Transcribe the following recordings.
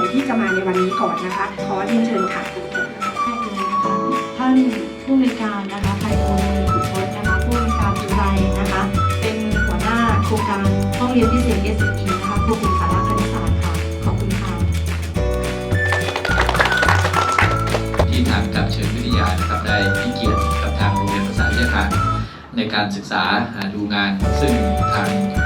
งค์ที่จะมาในวันนี้ก่อนนะคะ ขอเรียนเชิญค่ะแรกเลยนะคะท่านผู้อำนวยการนะคะไพบูลย์มือขุนทศนะคะผู้อำนวยการจุไรนะคะ เป็นหัวหน้าโครงการห้องเรียนพิเศษ SE นะคะครูฝึกสาระคณิตศาสตร์ค่ะ ขอบคุณค่ะ ที่ทางกับเชิญวิทยานะครับได้ให้เกียรติกับทางโรงเรียนภาษาวิทยาการในการศึกษาหาดูงานซึ่งทางอ่าคุณครู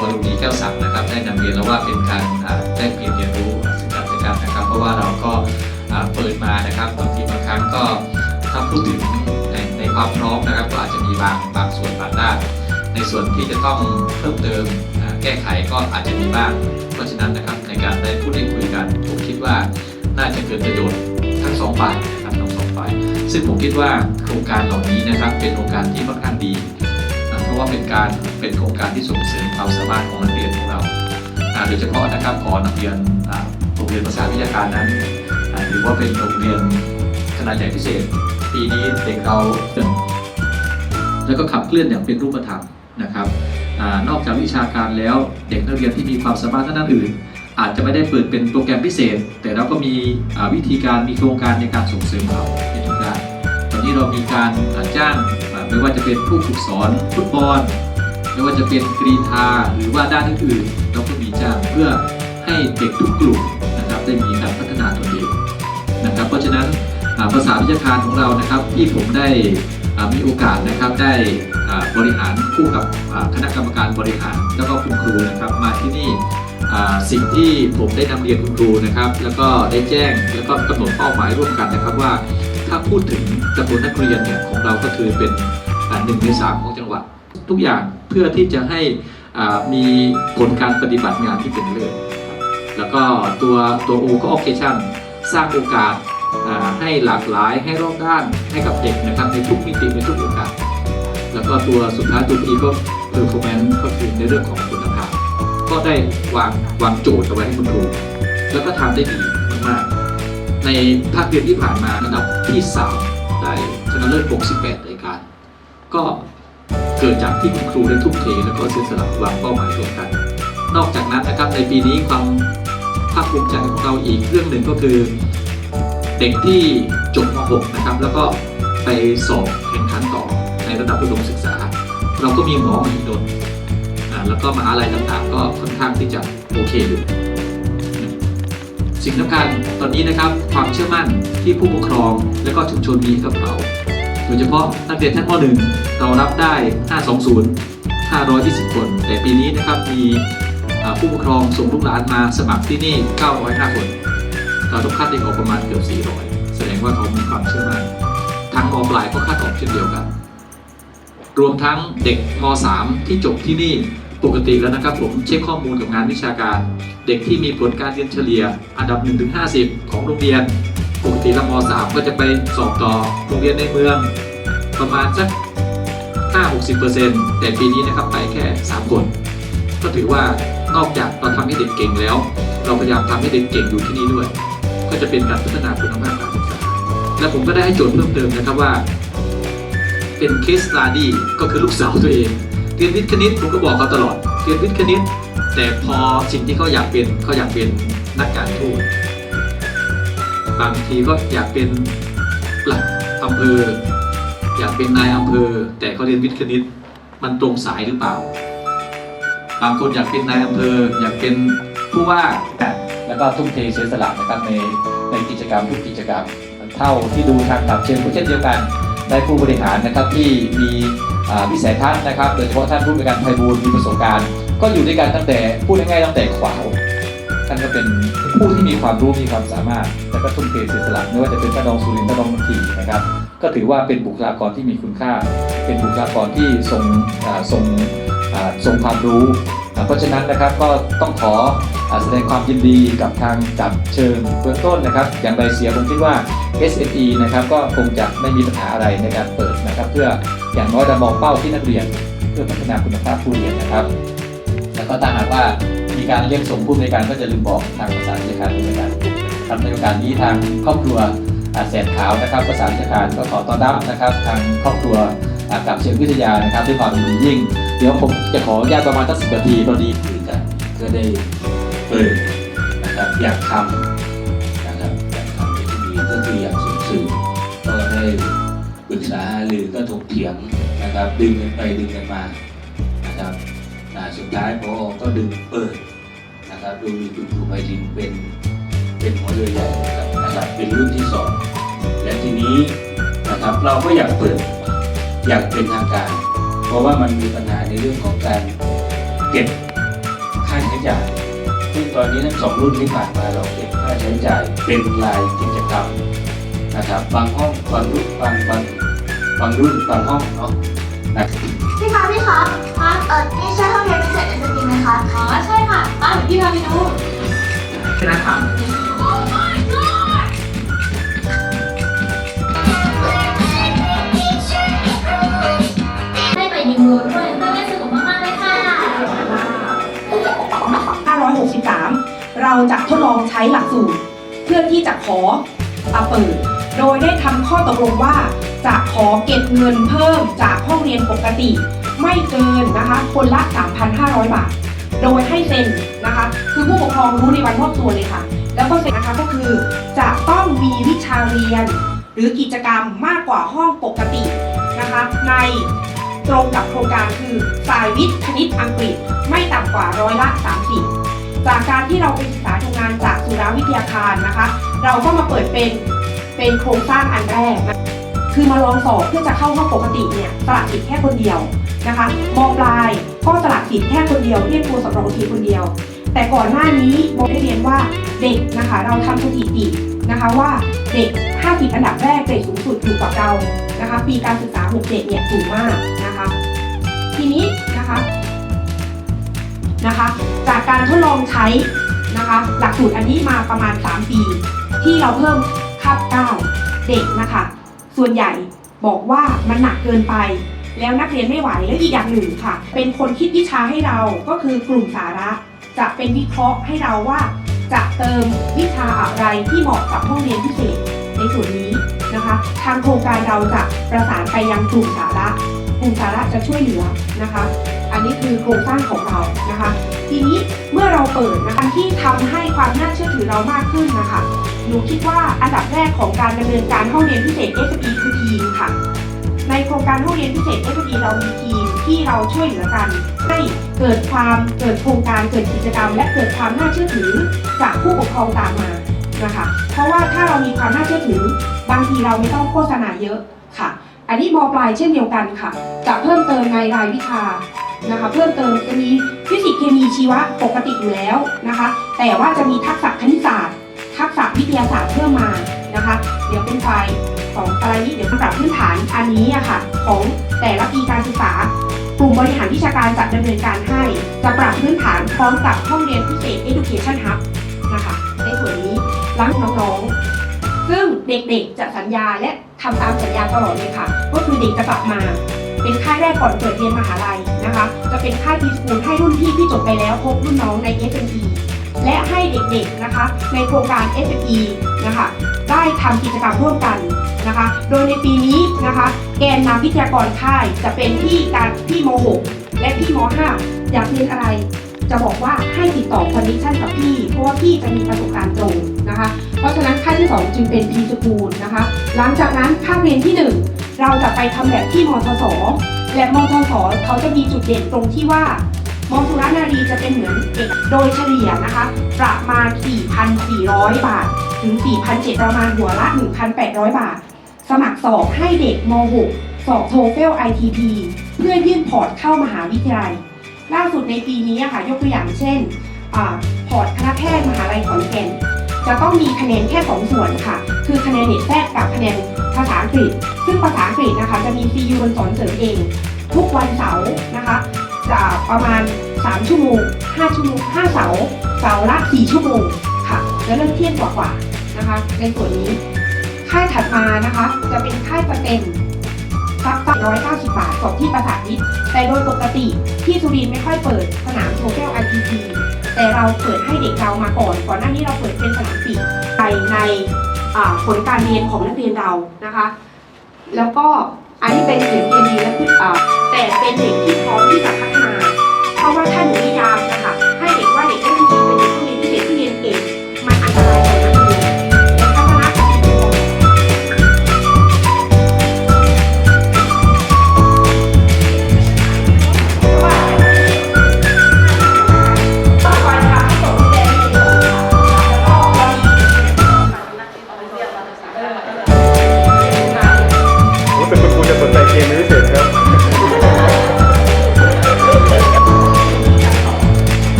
วรุณีแก้วศักนะครับได้นำเรียนแล้วว่าเป็นการอ่าแลกเปลี่ยนเรียนรู้ซึ่งกันและกันนะครับ เพราะว่าเราก็เปิดมานะครับบางทีบางครั้งก็ถ้าพูดถึงในในความพร้อมนะครับ ก็อาจจะมีบางบางส่วนบางด้านในส่วนที่จะต้องเพิ่มเติมแก้ไขก็อาจจะมีบ้าง เพราะฉะนั้นนะครับในการได้พูดได้คุยกันผมคิดว่าน่าจะเกิดประโยชน์ทั้งสองฝ่ายนะครับทั้งสองฝ่าย ซึ่งผมคิดว่าโครงการเหล่านี้นะครับเป็นโครงการที่ค่อนข้างดี ราะว่าเป็นการเป็นโครงการที่ส่งเสริมความสามารถของนักเรียนของเราโดยเฉพาะนะครับขอนักเรียนโรงเรียนภาษาวิทยาการนั้นอ่าถือว่าเป็นโรงเรียนขนาดใหญ่พิเศษ ปีนี้เด็กเราแล้วก็ขับเคลื่อนอย่างเป็นรูปธรรมนะครับอนอกจากวิชาการแล้วเด็กนักเรียนที่มีความสามารถด้านอื่น อาจจะไม่ได้เปิดเป็นโปรแกรมพิเศษ แต่เราก็มีวิธีการมีโครงการในการส่งเสริมเขาในทุกด้านตอนนี้เรามีการจ้าง ไม่ว่าจะเป็นผู้ฝึกสอนฟุตบอลไม่ว่าจะเป็นกรีธาหรือว่าด้านอื่นๆเราก็มีจ้างเพื่อให้เด็กทุกกลุ่มนะครับได้มีการพัฒนาตนเองนะครับ เพราะฉะนั้นภาษาวิชาการของเรานะครับที่ผมได้มีโอกาสนะครับได้บริหารคู่กับคณะกรรมการบริหารแล้วก็คุณครูนะครับมาที่นี่สิ่งที่ผมได้นำเรียนคุณครูนะครับ แล้วก็ได้แจ้งแล้วก็กำหนดเป้าหมายร่วมกันนะครับว่า ถ้าพูดถึงจำนวนนักเรียนเนี่ยของเราก็คือเป็น หนึ่งในสามของจังหวัด ทุกอย่างเพื่อที่จะให้มีผลการปฏิบัติงานที่เป็นเลิศครับแล้วก็ตัวตัว O ก็ occasion สร้างโอกาสให้หลากหลายให้รอบด้านให้กับเด็กนะครับในทุกมิติในทุกโอกาส แล้วก็ตัวสุดท้ายตัว P ก็ performance ก็คือในเรื่องของคุณภาพ ก็ได้วางวางโจทย์เอาไว้ให้คุณครูแล้วก็ทำได้ดีมากในภาคเรียนที่ผ่านมาระดับที่ 3 ได้ชนะเลิศ 68 ก็เกิดจากที่คุณครูได้ทุ่มเทแล้วก็เสียสละวางเป้าหมายร่วมกัน นอกจากนั้นนะครับในปีนี้ความภาคภูมิใจของเราอีกเรื่องหนึ่งก็คือ เด็กที่จบม .6 นะครับ แล้วก็ไปสอบแข่งขันต่อในระดับอุดมศึกษา เราก็มีหมอมหิดลอ่าแล้วก็มหาลัยต่างๆ ก็ค่อนข้างที่จะโอเคอยู่สิ่งสำคัญตอนนี้นะครับความเชื่อมั่นที่ผู้ปกครองและก็ชุมชนมีกับเรา ดยเฉพาะนักเรียนชั้นม .1 เรารับได้ 520 520 คน แต่ปีนี้นะครับมีผู้ปกครองส่งลูกหลานมาสมัครที่นี่ 905 คน เราต้องคัดเด็กออกประมาณเกือบ 400 แสดงว่าเขามีความเชื่อมั่นทางมปลายก็คัดออกเช่นเดียวกัน รวมทั้งเด็กม .3 ที่จบที่นี่ปกติแล้วนะครับผมเช็คข้อมูลกับงานวิชาการ เด็กที่มีผลการเรียนเฉลี่ยอันดับ 1-50 ของโรงเรียน ปกติแล้วม .3 ก็จะไปสอบต่อโรงเรียนในเมือง ประมาณสัก 5-60%แต่ปีนี้นะครับไปแค่ 3 คน ก็ถือว่านอกจากเราทำให้เด็กเก่งแล้ว เราพยายามทำให้เด็กเก่งอยู่ที่นี่ด้วย ก็จะเป็นการพัฒนาคุณภาพการศึกษาและผมก็ได้ให้โจทย์เพิ่มเติมนะครับว่า เป็นเคส e ต u ดี้ก็คือลูกสาวตัวเองเรียนวิทย์คณิตผมก็บอกเขาตลอดเรียนวิทย์คณิต แต่พอสิ่งที่เขาอยากเป็นเขาอยากเป็นนักการทูต บางทีก็อยากเป็นปลัดอำเภอ อยากเป็นนายอำเภอ แต่เขาเรียนวิทย์คณิต มันตรงสายหรือเปล่า บางคนอยากเป็นนายอำเภอ อยากเป็นผู้ว่าแล้วก็ทุ่มเทเสียสละนะครับในในกิจกรรมทุกกิจกรรม เท่าที่ดูทางกับเชิญผู้เช่นเดียวกันได้ผู้บริหารนะครับที่มีวิสัยทัศน์นะครับ โดยเฉพาะท่านผู้บริการไพบูลย์มีประสบการณ์ ก็อยู่ด้วยกันตั้งแต่พูดง่ายๆตั้งแต่ขวาวท่านก็เป็นผู้ที่มีความรู้มีความสามารถ และก็ทุ่มเทเสียสละไม่ว่าจะเป็นท่านรองสุรินทร์ท่านรองมัทีนะครับ ก็ถือว่าเป็นบุคลากรที่มีคุณค่า เป็นบุคลากรที่ทรงอ่าทรงอ่าทรงความรู้ เพราะฉะนั้นนะครับก็ต้องขอแสดงความยินดีกับทางจับเชิญเบื้องต้นนะครับ อย่างไรเสียผมคิดว่า SME นะครับก็คงจะไม่มีปัญหาอะไรในการเปิดนะครับ เพื่ออย่างน้อยเรามองเป้าที่นักเรียน เพื่อพัฒนาคุณภาพผู้เรียนนะครับ แล้วก็ถ้าหากว่ามีการเรียกส่งผู้บริการก็จะลืมบอกทางภาษาราชการด้วยนะครับในโอกาสนี้ทางครอบครัวแสนขาวนะครับภาษาราชการก็ขอต้อนรับนะครับทางครอบครัวกับเชียงวิทยานะครับด้วยความยินยิ่ง เดี๋ยวผมจะขออนุญาตประมาณสักสิบนาทีพอดีคุยกันเพื่อได้เปิดนะครับอยากทำนะครับอยากทำในที่นี้ก็คืออยากส่งเสริมก็ได้ปรึกษาหรือก็ถกเถียงนะครับ ดึงกันไปดึงกันมานะครับอ่สุดท้ายพอก็ดึงเปิดนะครับโดยมีคุณครูไพรินเป็น เป็นหัวเรือใหญ่นะครับเป็นรุ่นที่สองและทีนี้นะครับเราก็อยากเปิดอยางเป็นทางการ เพราะว่ามันมีปัญหาในเรื่องของการเก็บค่าใช้จ่ายซึ่งตอนนี้ทั้งสองรุ่นที่ผ่านมาเราเก็บค่าใช้จ่ายเป็นรายกิจกรรมนะครับบางห้องบางรุ่นบางบางบางรุ่นบางห้องเนาะนะครับพี่คะพี่คะคะเออนี่ใช่ห้องเรียนพิเศษเอสตีไหมคะอ๋อใช่ค่ะอะเดี๋ยวพี่พาไปดูนะครับ ด้วยเพื่อนได้สนุกมากๆเลยค่ะ 563 เราจะทดลองใช้หลักสูตร เพื่อที่จะขออาเปิด โดยได้ทำข้อตกลงว่า จะขอเก็บเงินเพิ่มจากห้องเรียนปกติ ไม่เกินนะคะ คนละ 3,500 บาท โดยให้เซ็นนะคะ คือผู้ปกครองรู้ในวันมอบตัวเลยค่ะ แล้วก็เซ็นนะคะก็คือ จะต้องมีวิชาเรียน หรือกิจกรรมมากกว่าห้องปกตินะคะ ใน ตรงกับโครงการคือสายวิทย์คณิตอังกฤษไม่ต่ำกว่าร้อยละ 30 จากการที่เราไปศึกษาดูงานจากสุราวิทยาคารนะคะ เราก็มาเปิดเป็นเป็นโครงสร้างอันแรกนะคือมาลองสอบเพื่อจะเข้าห้องปกติเนี่ยสละสิทธิ์แค่คนเดียวนะคะมปลายก็สละสิทธิ์แค่คนเดียวเรียกตัวสำรองทีคนเดียว แต่ก่อนหน้านี้โมได้เรียนว่าเด็กนะคะ เราทำสถิตินะคะว่าเด็ก 50 อันดับแรกเกรดสูงสุดอยู่กับเรานะคะ ปีการศึกษา 67 เนี่ยสูงมาก ทีนี้นะคะนะคะ จากการทดลองใช้นะคะ หลักสูตรอันนี้มาประมาณ 3 ปี ที่เราเพิ่มคาบเก้าเด็กนะคะ ส่วนใหญ่บอกว่ามันหนักเกินไป แล้วนักเรียนไม่ไหวแล้วอีกอย่างหนึ่งค่ะ เป็นคนคิดวิชาให้เราก็คือกลุ่มสาระ จะเป็นวิเคราะห์ให้เราว่า จะเติมวิชาอะไรที่เหมาะกับห้องเรียนพิเศษในส่วนนี้นะคะ ทางโครงการเราจะประสานไปยังกลุ่มสาระ กลุ่มสาระจะช่วยเหลือนะคะ อันนี้คือโครงสร้างของเรานะคะ ทีนี้เมื่อเราเปิดนะคะที่ทำให้ความน่าเชื่อถือเรามากขึ้นนะคะหนูคิดว่าอันดับแรกของการดำเนินการห้องเรียนพิเศษ SPE คือทีมค่ะ ในโครงการห้องเรียนพิเศษ SPE เรามีทีมที่เราช่วยเหลือกันให้เกิดความเกิดโครงการเกิดกิจกรรม และเกิดความน่าเชื่อถือจากผู้ปกครองตามมานะคะ เพราะว่าถ้าเรามีความน่าเชื่อถือบางทีเราไม่ต้องโฆษณาเยอะ อันนี้มปลายเช่นเดียวกันค่ะจะเพิ่มเติมในรายวิชานะคะ เพิ่มเติมจะมีฟิสิกส์เคมีชีวะปกติอยู่แล้วนะคะ แต่ว่าจะมีทักษะคณิตศาสตร์ ทักษะวิทยาศาสตร์เพิ่มมานะคะ เดี๋ยวเป็นไฟของอะไรนี้เดี๋ยวปรับพื้นฐานอันนี้อะค่ะ ของแต่ละปีการศึกษากลุ่มบริหารวิชาการจะดำเนินการให้ จะปรับพื้นฐานพร้อมกับห้องเรียนพิเศษ Education Hub นะคะในส่วนนี้รังน้องๆ ซึ่งเด็กๆจะสัญญาและ ทำตามสัญญาตลอดเลยค่ะ ก็คือเด็กจะกลับมา เป็นค่ายแรกก่อนเปิดเรียนมหาลัยนะคะ จะเป็นค่ายพีสคูลให้รุ่นพี่ที่จบไปแล้วพบรุ่นน้องใน SME และให้เด็กๆนะคะในโครงการ SME นะคะได้ทำกิจกรรมร่วมกันนะคะ โดยในปีนี้นะคะ แกนนำวิทยากรค่ายจะเป็นพี่การพี่ม .6 และพี่ม .5 อยากเรียนอะไรจะบอกว่าให้ติดต่อคอนดิชั่นกับพี่ เพราะว่าพี่จะมีประสบการณ์ตรงนะคะ เพราะฉะนั้นค่ายที่ 2 จึงเป็นพีสคูลนะคะ หลังจากนั้นภาคเรียนที่ 1 เราจะไปทำแบบที่มทศและมทศเขาจะมีจุดเด่นตรงที่ว่ามสุรนารีจะเป็นเหมือนเด็กโดยเฉลี่ยนะคะ ประมาณ 4,400 บาท ถึง 4,700ประมาณหัวละ 1,800 บาท สมัครสอบให้เด็กม .6 สอบโทเฟล ITP เพื่อยื่นพอร์ตเข้ามหาวิทยาลัย ล่าสุดในปีนี้ค่ะ ยกตัวอย่างเช่นอพอร์ตคณะแพทย์มหาลัยขอนแก่น จะต้องมีคะแนนแค่ 2 ส่วนค่ะ คือคะแนนเน็ตแพทย์กับคะแนนภาษาอังกฤษ ซึ่งภาษาอังกฤษนะคะ จะมี CU บนสอนเสริมเอง ทุกวันเสาร์นะคะจะประมาณ 3 ชั่วโมง 5 ชั่วโมง 5 เสาร์เสาร์ละ 4 ชั่วโมงค่ะและเริ่มเที่ยงกว่าๆนะคะ ในส่วนนี้ค่ายถัดมานะคะ จะเป็นค่ายประเต็ม ซักซักร้อยเก้าสิบบาทจบที่ประสาทวิทย์แต่โดยปกติที่สุรินทร์ไม่ค่อยเปิดสนามโทเฟล ITP แต่เราเปิดให้เด็กเรามาก่อน ก่อนหน้านี้เราเปิดเป็นสนามปิดไปในผลการเรียนของนักเรียนเรานะคะ แล้วก็อันนี้เป็นเสียงเคมีและแต่เป็นเด็กที่